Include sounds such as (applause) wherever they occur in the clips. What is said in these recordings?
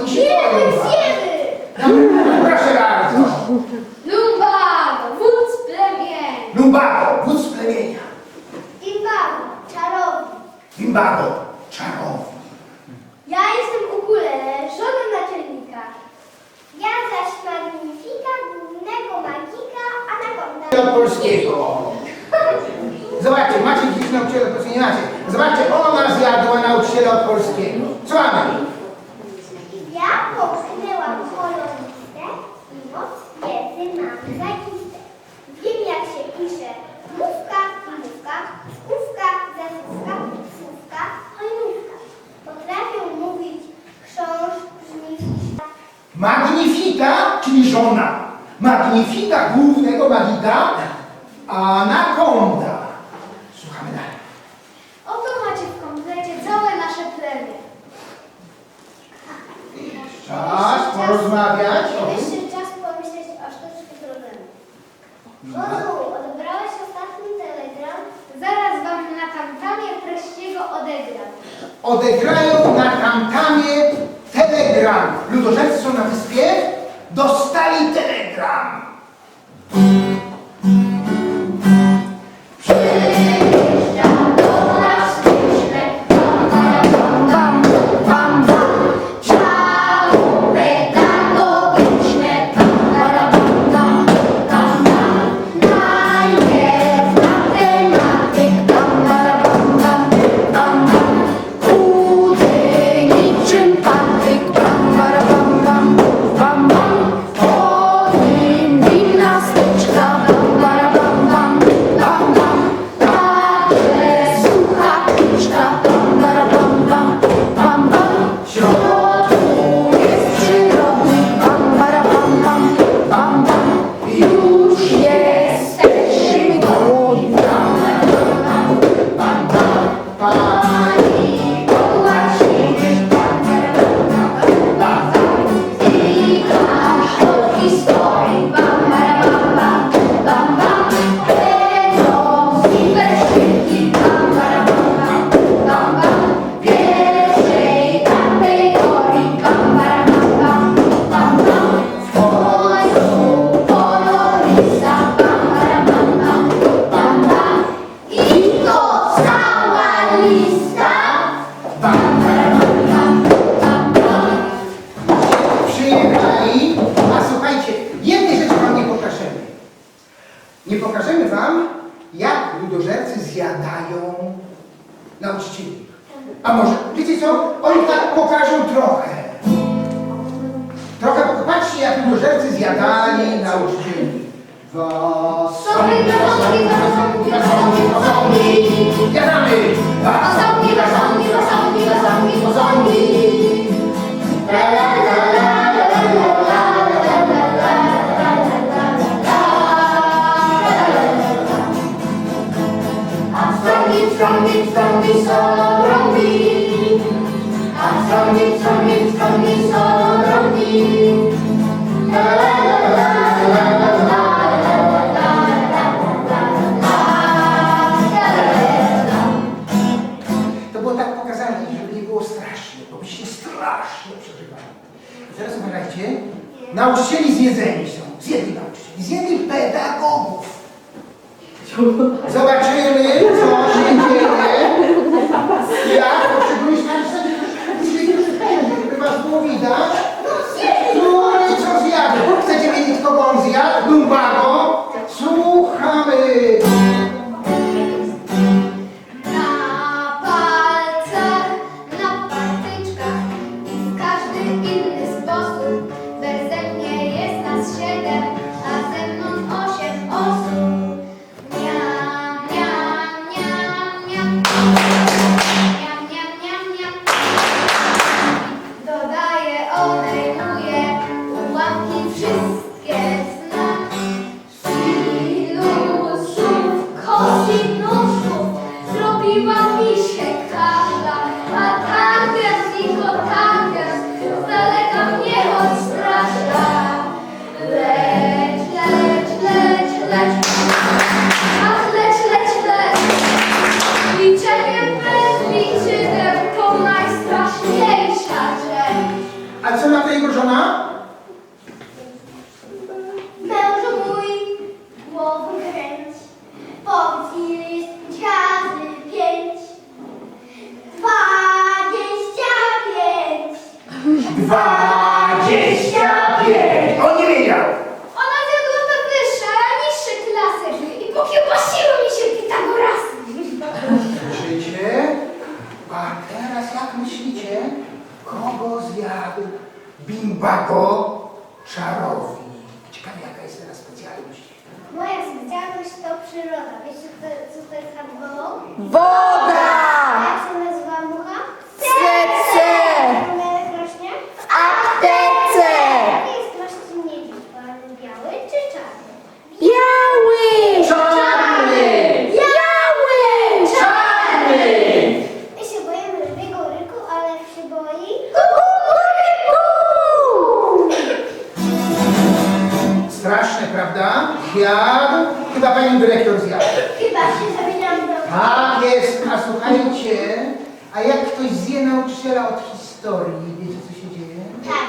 Oni się boją was. No, proszę bardzo. Lumbago, wódz plemień! Lumbago, wódz plemienia. Imbago, czarownik. Bimbago, czarownik. Ja jestem ukulele, żona naczelnika. Ja zaś magnifika, głównego magika, anakonda. Od polskiego. Zobaczcie, macie dziś nauczyciela polskiego, nie macie. Zobaczcie, ona zjadła nauczyciela od polskiego. Co mamy? Magika, anakonda. Słuchamy dalej. Oto macie w komplecie całe nasze plemię. Czas porozmawiać. Najwyższy czas pomyśleć o sztucznym problemie. Wodzu, odebrałeś ostatni telegram? Zaraz wam na kampanię treściego odegram. Odegrają na tamtamie telegram. Ludożercy są na wyspie, dostali telegram. A może, wiecie co, oni tak pokażą trochę. Trochę, patrzcie jak ludożercy zjadali nauczycieli. Wasowi, wasowi, wasowi, wasowi, wasowi. Zjadamy! Wasowi, wasowi, wasowi, wasowi, wasowi. La, la, la, la. From me, from me, so to było tak pokazane, żeby nie było strasznie, bo byście strasznie przeżywali. I teraz uważajcie, nauczycieli zjedzeni są, zjedli nauczycieli, zjedli pedagogów. (laughs) Zobaczymy, co się dzieje, Bago czarownik. Ciekawe jaka jest teraz specjalność. Moja specjalność to przyroda. Wiecie, co to jest handball? Wo! Chyba pani dyrektor zjadła. Chyba się zawinęłam do... Tak jest, a słuchajcie, a jak ktoś zje nauczyciela od historii, wiecie co się dzieje? Tak,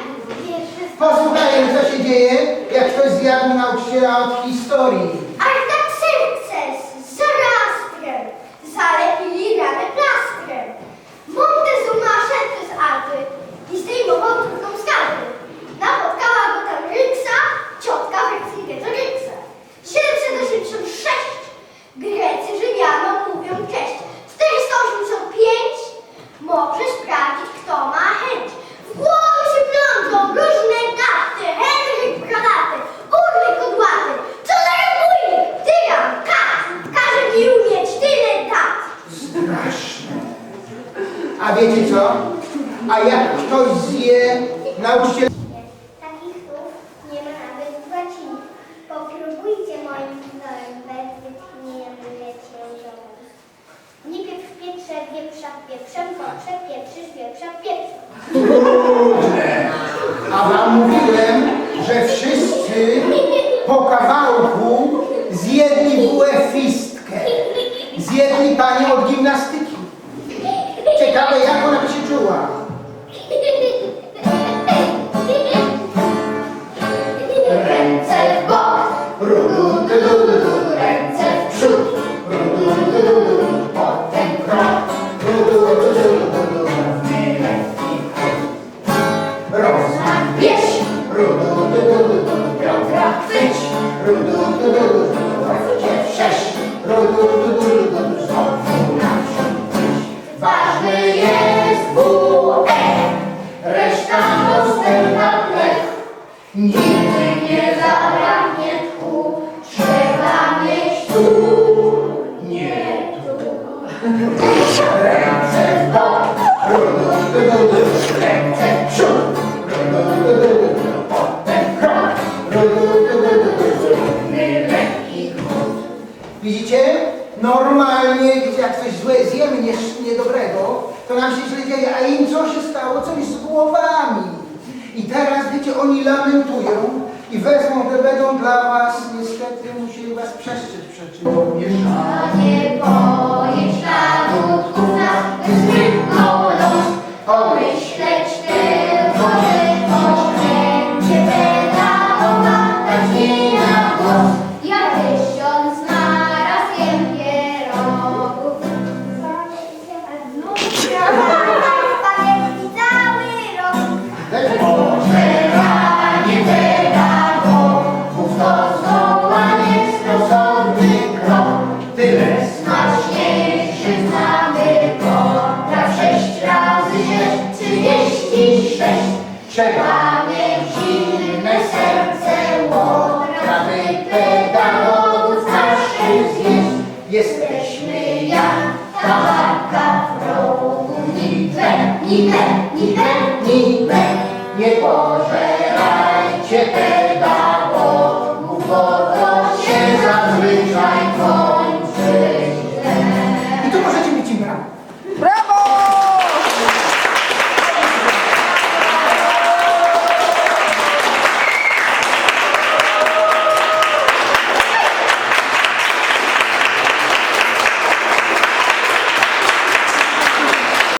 wiesz, wszystko. Posłuchajmy, co się dzieje, jak ktoś zjadł nauczyciela od historii. Ale Nauczcie... Takich słów nie ma nawet w łacinie. Popróbujcie moim wzorem bez wytchnienia ciężowym. Nie pieprz pieprze, pieprza pieprzem, kotrze, pieprzysz, pieprza pieprzem. A wam mówiłem, że wszyscy po kawałku zjedli WF-fistkę. Zjedli pani od gimnastyki. Ciekawe jak wezmą, będą dla was, niestety musieli was przestrzec przed czymś. Przegramy zimne serce łotrawy pedałów naszych zjeść. Jesteśmy jak ta barka w rogu. Niwe, niwe, niwe, niwe. Nie pożerajcie pedałów.